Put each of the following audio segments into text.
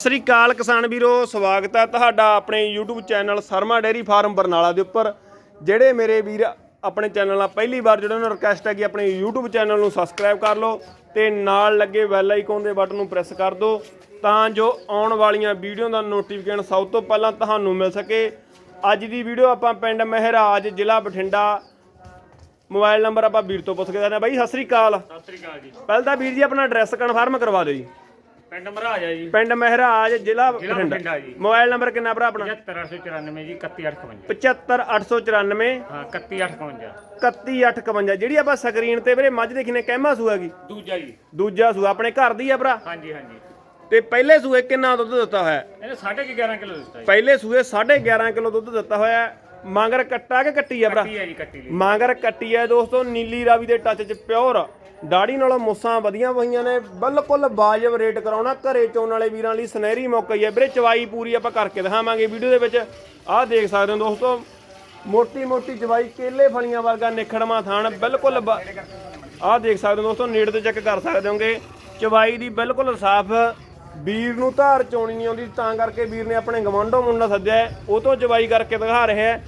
ਸਤਿ ਸ੍ਰੀ ਅਕਾਲ ਕਿਸਾਨ ਵੀਰੋ ਸਵਾਗਤ ਹੈ ਤੁਹਾਡਾ ਆਪਣੇ YouTube channel Sarma dairy farm Barnala ਦੇ ਉੱਪਰ। ਜਿਹੜੇ ਮੇਰੇ ਵੀਰ ਆਪਣੇ ਚੈਨਲ ਨਾਲ ਪਹਿਲੀ ਵਾਰ ਜੁੜੇ ਉਹਨਾਂ ਨੂੰ ਰਿਕਵੈਸਟ ਹੈ ਕਿ ਆਪਣੇ YouTube ਚੈਨਲ ਨੂੰ ਸਬਸਕ੍ਰਾਈਬ ਕਰ ਲਓ ਤੇ ਨਾਲ ਲੱਗੇ ਬੈਲ ਆਈਕਨ ਦੇ ਬਟਨ ਨੂੰ ਪ੍ਰੈਸ ਕਰ ਦਿਓ ਤਾਂ ਜੋ ਆਉਣ ਵਾਲੀਆਂ ਵੀਡੀਓ ਦਾ ਨੋਟੀਫਿਕੇਸ਼ਨ ਸਭ ਤੋਂ ਪਹਿਲਾਂ ਤੁਹਾਨੂੰ ਮਿਲ ਸਕੇ। ਅੱਜ ਦੀ ਵੀਡੀਓ ਆਪਾਂ ਪਿੰਡ ਮਹਿਰਾਜ ਜ਼ਿਲ੍ਹਾ ਬਠਿੰਡਾ। ਮੋਬਾਈਲ ਨੰਬਰ ਆਪਾਂ ਵੀਰ ਤੋਂ ਪੁੱਛ ਕੇ ਹਾਂ। ਬਾਈ ਸਤਿ ਸ੍ਰੀ ਅਕਾਲ। ਸਤਿ ਸ੍ਰੀ ਅਕਾਲ ਜੀ। ਪਹਿਲਾਂ ਤਾਂ ਵੀਰ ਜੀ ਆਪਣਾ ਐਡਰੈਸ ਕਨਫਰਮ ਕਰਵਾ ਦਿਓ ਜੀ। ਪਿੰਡ ਮਹਾਰਾਜ ਆ ਜੀ। ਪਿੰਡ ਮਹਿਰਾਜ ਜ਼ਿਲ੍ਹਾ ਜ਼ਿਲ੍ਹਾ ਬਠਿੰਡਾ ਬਠਿੰਡਾ ਜੀ। ਮੋਬਾਈਲ ਨੰਬਰ ਕਿੰਨਾ ਭਰਾ ਆਪਣਾ? 7894 ਜੀ 31855 75894 ਹਾਂ 31855 31851 ਜਿਹੜੀ ਆਪਾਂ ਸਕਰੀਨ ਤੇ ਵੀਰੇ ਮੱਝ ਦੇਖੀ ਨੇ ਕਹਿਮਾ ਸੂਆ ਗੀ ਦੂਜਾ ਜੀ। ਦੂਜਾ ਸੂਆ ਆਪਣੇ ਘਰ ਦੀ ਆ ਭਰਾ? ਹਾਂਜੀ ਹਾਂਜੀ। ਤੇ ਪਹਿਲੇ ਸੂਏ ਕਿੰਨਾ ਦੁੱਧ ਦਿੱਤਾ ਹੋਇਆ? ਹੈ? ਇਹਨੇ 11.5 ਕਿਲੋ ਦਿੱਤਾ ਜੀ। ਪਹਿਲੇ ਸੂਏ 11.5 ਕਿਲੋ ਦੁੱਧ ਦਿੱਤਾ ਹੋਇਆ। ਹੈ। ਮਾਂਗਰ ਕੱਟਾ ਕਿ ਕੱਟੀ ਆ ਭਰਾ? ਕੱਟੀ ਹੈ ਜੀ ਕੱਟੀ ਲਈ। ਮਾਂਗਰ ਕੱਟੀ ਹੈ ਦੋਸਤੋ ਨੀਲੀ ਰਾਵੀ ਦੇ ਟੱਚ 'ਚ ਪਿਓਰ ਦਾੜੀ ਨਾਲੋਂ ਮੁੱਸਾਂ ਵਧੀਆਂ ਪਈਆਂ ਨੇ। ਬਿਲਕੁਲ ਵਾਜਬ ਰੇਟ ਕਰਾਉਣਾ। ਘਰੇ ਚੋਣ ਵਾਲੇ ਵੀਰਾਂ ਲਈ ਸੁਨਹਿਰੀ ਮੌਕਾ ਹੀ ਹੈ ਵੀਰੇ ਚਵਾਈ ਪੂਰੀ ਆਪਾਂ ਕਰਕੇ ਦਿਖਾਵਾਂਗੇ ਵੀਡੀਓ ਦੇ ਵਿੱਚ। ਆਹ ਦੇਖ ਸਕਦੇ ਹੋ ਦੋਸਤੋ ਮੋਟੀ ਮੋਟੀ ਚਵਾਈ ਕੇਲੇ ਫਲੀਆਂ ਵਰਗਾ ਨਿਖੜਮਾ ਥਾਣ। ਬਿਲਕੁਲ ਆਹ ਦੇਖ ਸਕਦੇ ਹੋ ਦੋਸਤੋ ਨੇੜ ਤੇ ਚੈੱਕ ਕਰ ਸਕਦੇ ਹੋਗੇ। ਚਵਾਈ ਦੀ ਬਿਲਕੁਲ ਸਾਫ਼। ਵੀਰ ਨੂੰ ਧਾਰ ਚੋਣੀ ਨਹੀਂ ਆਉਂਦੀ ਤਾਂ ਕਰਕੇ ਵੀਰ ਨੇ ਆਪਣੇ ਗਵਾਂਢੋਂ ਮੁੰਡਾ ਸੱਦਿਆ। ਉਹ ਤੋਂ ਚਵਾਈ ਕਰਕੇ ਦਿਖਾ ਰਿਹਾ। ਹੈ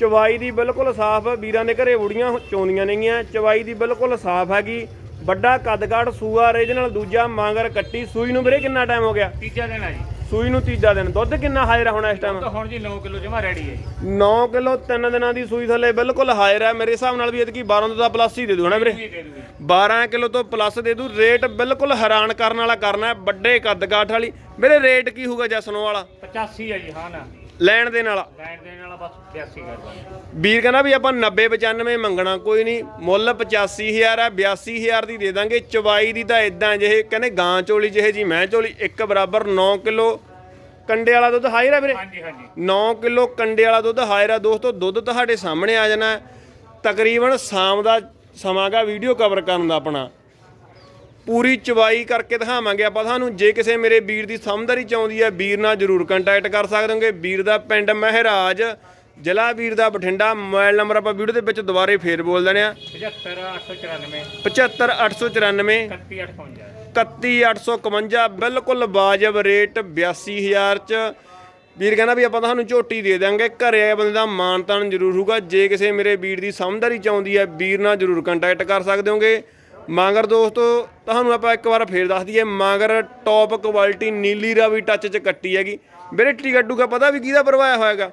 ਚਵਾਈ ਦੀ ਬਿਲਕੁਲ ਸਾਫ਼ ਵੀਰਾਂ ਦੇ ਘਰੇ ਬੁੜੀਆਂ ਚੋਂਦੀਆਂ ਨੇਗੀਆਂ। ਚਵਾਈ ਦੀ ਬਿਲਕੁਲ ਸਾਫ਼ ਹੈਗੀ। ਵੱਡਾ ਕੱਦਕਾਠ ਸੂਆ ਰੀਜਨਲ ਦੂਜਾ ਮਾਂਗਰ ਕੱਟੀ। ਸੂਈ ਨੂੰ ਵੀਰੇ ਕਿੰਨਾ ਟਾਈਮ ਹੋ ਗਿਆ? ਤੀਜਾ ਦਿਨ ਆ ਜੀ। ਸੂਈ ਨੂੰ ਤੀਜਾ ਦਿਨ। ਦੁੱਧ ਕਿੰਨਾ ਹਾਜ਼ਰ ਹੋਣਾ ਇਸ ਟਾਈਮ ਤਾਂ ਹੁਣ ਜੀ 9 ਕਿਲੋ ਜਮਾ ਰੈਡੀ ਹੈ ਜੀ। 9 ਕਿਲੋ 3 ਦਿਨਾਂ ਦੀ ਸੂਈ ਥੱਲੇ ਬਿਲਕੁਲ ਹਾਜ਼ਰ ਹੈ ਮੇਰੇ ਹਿਸਾਬ ਨਾਲ ਵੀ ਇਹਦੀ 12 ਤੋਂ ਤਾਂ ਪਲੱਸ ਹੀ ਦੇ ਦੂ ਹਨਾ ਵੀਰੇ? ਇਹ ਦੇ ਦੂਗੀ 12 ਕਿਲੋ ਤੋਂ ਪਲੱਸ ਦੇ ਦੂ। ਰੇਟ ਬਿਲਕੁਲ ਹੈਰਾਨ ਕਰਨ ਵਾਲਾ ਕਰਨਾ ਹੈ। ਵੱਡੇ ਕੱਦਕਾਠ ਵਾਲੀ। ਵੀਰੇ ਰੇਟ ਕੀ ਹੋਊਗਾ ਜਸਨੋ ਵਾਲਾ? 85 ਹੈ ਜੀ ਹਾਂ ਨਾ। ਲੈਣ ਦੇਣ ਵਾਲਾ? ਲੈਣ ਦੇਣ ਵਾਲਾ ਬਸ 82 ਕਰਦਾ ਵੀਰ ਕਹਿੰਦਾ ਵੀ ਆਪਾਂ 90 95 ਮੰਗਣਾ ਕੋਈ ਨਹੀਂ। ਮੁੱਲ 85000 ਹੈ 82000 ਦੀ ਦੇ ਦਾਂਗੇ। ਚਵਾਈ ਦੀ ਤਾਂ ਇਦਾਂ ਜਿਹੇ ਕਹਿੰਦੇ ਗਾਂ ਚੋਲੀ ਜਿਹੇ ਜੀ ਮੈਂ ਚੋਲੀ ਇੱਕ ਬਰਾਬਰ 9 ਕਿਲੋ ਕੰਡੇ ਵਾਲਾ ਦੁੱਧ ਹਾਜ਼ਰ ਹੈ ਵੀਰੇ? ਹਾਂਜੀ ਹਾਂਜੀ। 9 ਕਿਲੋ ਕੰਡੇ ਵਾਲਾ ਦੁੱਧ ਹਾਜ਼ਰ ਆ। ਦੋਸਤੋ ਦੁੱਧ ਤੁਹਾਡੇ ਸਾਹਮਣੇ ਆ ਜਾਣਾ। ਹੈ। ਤਕਰੀਬਨ ਸ਼ਾਮ ਦਾ ਸਮਾਂਗਾ ਵੀਡੀਓ ਕਵਰ ਕਰਨ ਦਾ ਆਪਣਾ। ਪੂਰੀ ਚਵਾਈ ਕਰਕੇ ਦਿਖਾਵਾਂਗੇ। ਆਪਾਂ ਤੁਹਾਨੂੰ ਜੇ ਕਿਸੇ ਮੇਰੇ ਵੀਰ ਦੀ ਸਮਝਦਾਰੀ ਚਾਹੁੰਦੀ ਹੈ ਵੀਰ ਨਾਲ ਜਰੂਰ ਕੰਟੈਕਟ ਕਰ ਸਕਦੇ ਹੋਗੇ ਵੀਰ ਦਾ ਪਿੰਡ ਮਹਿਰਾਜ ਜ਼ਿਲ੍ਹਾ ਵੀਰ ਦਾ ਬਠਿੰਡਾ। ਮੋਬਾਈਲ ਨੰਬਰ ਆਪਾਂ ਵੀਡੀਓ ਦੇ ਵਿੱਚ ਦੁਬਾਰੇ ਫੇਰ ਬੋਲ ਦਿੰਦੇ ਆ। 75 894 75894 31855 31851 ਬਿਲਕੁਲ ਵਾਜਬ ਰੇਟ 82000 ਚ। ਵੀਰ ਕਹਿੰਦਾ ਵੀ ਆਪਾਂ ਤੁਹਾਨੂੰ ਝੋਟੀ ਦੇ ਦਾਂਗੇ ਘਰੇ ਆਏ ਬੰਦੇ ਦਾ ਮਾਨਤਾਨ ਜ਼ਰੂਰ ਹੋਊਗਾ। ਜੇ ਕਿਸੇ ਮੇਰੇ ਵੀਰ ਦੀ ਸਮਝਦਾਰੀ ਚਾਹੁੰਦੀ ਹੈ ਵੀਰ ਨਾਲ ਜ਼ਰੂਰ ਕੰਟੈਕਟ ਕਰ ਸਕਦੇ ਹੋਗੇ ਮਾਂਗਰ ਦੋਸਤੋ ਤੁਹਾਨੂੰ ਆਪਾਂ ਇੱਕ ਵਾਰ ਫੇਰ ਦੱਸ ਦਈਏ Mangar top quality Nili Ravi touch ਚ ਕੱਟੀ ਹੈਗੀ। ਵੀਰੇ ਟਿਕਟੂ ਦਾ ਪਤਾ ਵੀ ਕਿਹਦਾ ਭਰਵਾਇਆ ਹੋਇਆਗਾ?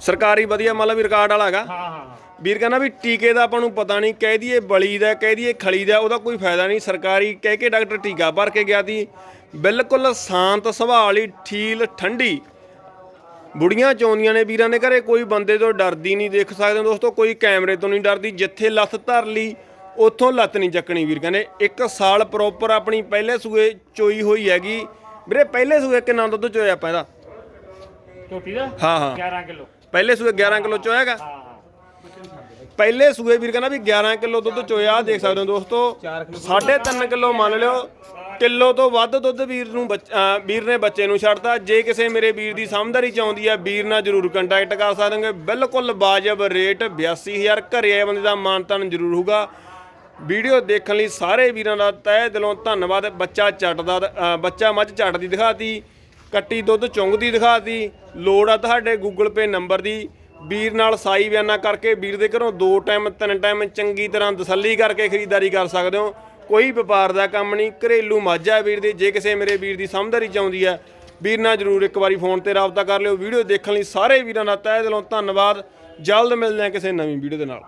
ਸਰਕਾਰੀ ਵਧੀਆ ਮਤਲਬ ਵੀ ਰਿਕਾਰਡ ਵਾਲਾ ਹੈਗਾ। ਹਾਂ ਹਾਂ ਵੀਰ ਕਹਿੰਦਾ ਵੀ ਟੀਕੇ ਦਾ ਆਪਾਂ ਨੂੰ ਪਤਾ ਨਹੀਂ ਕਹਿ ਦਈਏ ਬਲੀ ਦਾ ਕਹਿ ਦਈਏ ਖਲੀ ਦਾ ਉਹਦਾ ਕੋਈ ਫਾਇਦਾ ਨਹੀਂ। ਸਰਕਾਰੀ ਕਹਿ ਕੇ ਡਾਕਟਰ ਟੀਕਾ ਭਰ ਕੇ ਗਿਆ ਸੀ। ਬਿਲਕੁਲ ਸ਼ਾਂਤ ਸੁਭਾਅ ਵਾਲੀ ਠੀਲ ਠੰਡੀ। ਬੁੜੀਆਂ ਚੌਂਦੀਆਂ ਨੇ ਵੀਰਾਂ ਦੇ ਘਰੇ ਕੋਈ ਬੰਦੇ ਤੋਂ ਡਰਦੀ ਨਹੀਂ ਦੇਖ ਸਕਦੇ ਹੋ ਦੋਸਤੋ ਕੋਈ ਕੈਮਰੇ ਤੋਂ ਨਹੀਂ ਡਰਦੀ ਜਿੱਥੇ ਲੱਤ ਧਰ ਲਈ ਉੱਥੋਂ ਲੱਤ ਨਹੀਂ ਚੱਕਣੀ ਵੀਰ ਕਹਿੰਦੇ ਇੱਕ ਸਾਲ ਪ੍ਰੋਪਰ ਆਪਣੀ ਪਹਿਲੇ ਸੂਏ ਚੋਈ ਹੋਈ ਹੈਗੀ। ਵੀਰੇ ਪਹਿਲੇ ਸੂਏ ਕਿੰਨਾ ਦੁੱਧ ਚੋਇਆ ਆਪਾਂ ਇਹਦਾ? ਝੋਟੀ ਦਾ? ਹਾਂ ਹਾਂ। 11 ਕਿਲੋ। ਪਹਿਲੇ ਸੂਏ 11 ਕਿਲੋ ਚੋਇਆ ਹੈਗਾ? ਹਾਂ ਹਾਂ। ਪਹਿਲੇ ਸੂਏ ਵੀਰ ਕਹਿੰਦਾ ਵੀ 11 ਕਿਲੋ ਦੁੱਧ ਚੋਇਆ ਦੇਖ ਸਕਦੇ ਹੋ ਦੋਸਤੋ 3.5 ਕਿਲੋ ਮੰਨ ਲਿਓ ਕਿਲੋ ਤੋਂ ਵੱਧ ਦੁੱਧ ਵੀਰ ਨੂੰ ਬੱਚ- ਅਹ ਵੀਰ ਨੇ ਬੱਚੇ ਨੂੰ ਛੱਡਤਾ। ਜੇ ਕਿਸੇ ਮੇਰੇ ਵੀਰ ਦੀ ਸਮਝਦਾਰੀ ਚਾਹੁੰਦੀ ਹੈ ਵੀਰ ਨਾਲ ਜਰੂਰ ਕੰਟੈਕਟ ਕਰ ਸਕਦੇ ਹੋ ਬਿਲਕੁਲ ਵਾਜਬ ਰੇਟ 82000 ਘਰੇ ਆਏ ਬੰਦੇ ਦਾ ਮਾਨਤਾਨ ਜਰੂਰ ਹੋਊਗਾ। ਵੀਡੀਓ ਦੇਖਣ ਲਈ ਸਾਰੇ ਵੀਰਾਂ ਦਾ ਤਹਿ ਦਿਲੋਂ ਧੰਨਵਾਦ। ਬੱਚਾ ਚੱਟਦਾ ਅਹ ਬੱਚਾ ਮੱਝ ਚੱਟਦੀ ਦਿਖਾਤੀ, ਕੱਟੀ ਦੁੱਧ ਚੁੰਗਦੀ ਦਿਖਾਤੀ। ਲੋੜ ਆ ਤੁਹਾਡੇ ਗੂਗਲ ਪੇ ਨੰਬਰ ਦੀ। ਵੀਰ ਨਾਲ ਸਾਈ ਬਿਆਨਾ ਕਰਕੇ ਵੀਰ ਦੇ ਘਰੋਂ ਦੋ ਟਾਈਮ ਤਿੰਨ ਟਾਈਮ ਚੰਗੀ ਤਰ੍ਹਾਂ ਤਸੱਲੀ ਕਰਕੇ ਖਰੀਦਦਾਰੀ ਕਰ ਸਕਦੇ ਹੋ। ਕੋਈ ਵਪਾਰ ਦਾ ਕੰਮ ਨਹੀਂ, ਘਰੇਲੂ ਮਾਝਾ ਵੀਰ ਦੀ, ਜੇ ਕਿਸੇ ਮੇਰੇ ਵੀਰ ਦੀ ਸਮਝਦਾਰੀ ਚਾਹੁੰਦੀ ਹੈ, ਵੀਰ ਨਾਲ ਜਰੂਰ ਇੱਕ ਵਾਰੀ ਫੋਨ ਤੇ ਰਾਬਤਾ ਕਰ ਲਿਓ, ਵੀਡੀਓ ਦੇਖਣ ਲਈ ਸਾਰੇ ਵੀਰਾਂ ਦਾ ਤਹਿ ਦਿਲੋਂ ਧੰਨਵਾਦ, ਜਲਦ ਮਿਲਦੇ ਹਾਂ ਕਿਸੇ ਨਵੀਂ ਵੀਡੀਓ ਦੇ ਨਾਲ।